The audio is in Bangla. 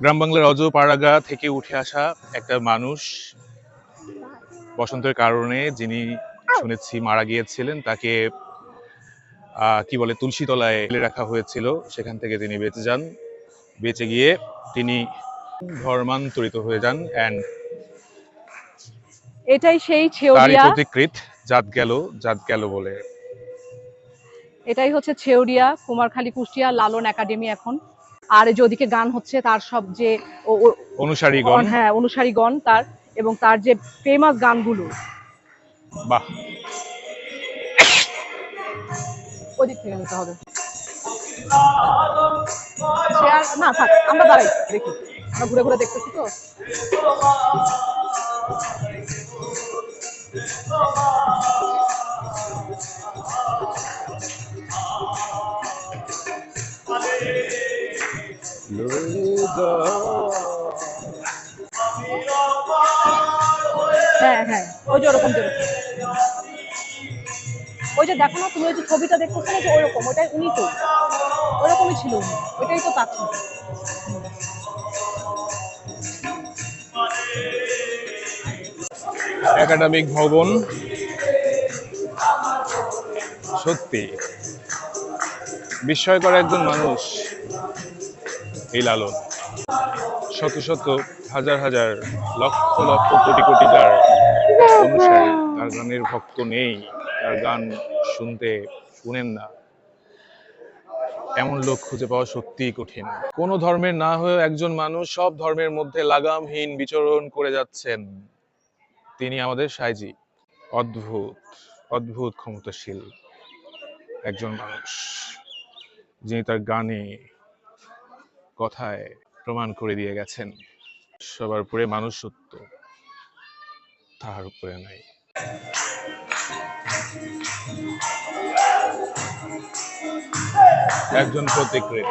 গ্রাম বাংলার অজ পাড়াগা থেকে উঠে আসা একটা মানুষ বসন্তের কারণে যিনি শুনেছি মারা গিয়েছিলেন তাকে কি বলে তুলসী তলায় ফেলে রাখা হয়েছিল। সেখান থেকে তিনি বেঁচে যান। বেঁচে গিয়ে তিনি ধর্মান্তরিত হয়ে যান অ্যান্ড এটাই সেই ছেউরিয়া প্রতিকৃত জাত গেল জাত গেল বলে। এটাই হচ্ছে ছেউরিয়া কুমারখালী কুষ্টিয়া লালন একাডেমি এখন। আর যে ওদিকে গান হচ্ছে তার সব যে অনুসারীগণ। হ্যাঁ অনুসারীগণ তার এবং তার যে ফেমাস গানগুলো। বাহ। ওদিক থেকে নিতে হবে। না থাক আমরা দাঁড়াই দেখি। আমরা ঘুরে ঘুরে দেখতেছি তো। হ্যাঁ হ্যাঁ। ওই যে ওরকম যেরকম ওই দেখো না, তুমি ওই যে ছবিটা দেখতেছো না, যে ওইরকম ওটাই উনি তো। ওরকমই ছিল উনি, ওইটাই তো ছবি। একাডেমিক ভবন। সত্যি। বিস্ময়কর একজন মানুষ। এই লালন। শত শত, হাজার হাজার, লক্ষ লক্ষ কোটি কোটি তার তার গানের ভক্ত নেই, তার গান শুনতে শুনেন না। এমন লোক খুঁজে পাওয়া সত্যিই কঠিন। কোনো ধর্মের না হয়েও একজন মানুষ সব ধর্মের মধ্যে লাগামহীন বিচরণ করে যাচ্ছেন। তিনি আমাদের সাইজি। অদ্ভুত অদ্ভুত ক্ষমতাশীল একজন মানুষ, যিনি তার গানে কথায় প্রমাণ করে দিয়ে গেছেন। সবার উপরে মানুষ সত্য তাহার উপরে নাই। একজন প্রতিক্রিয়া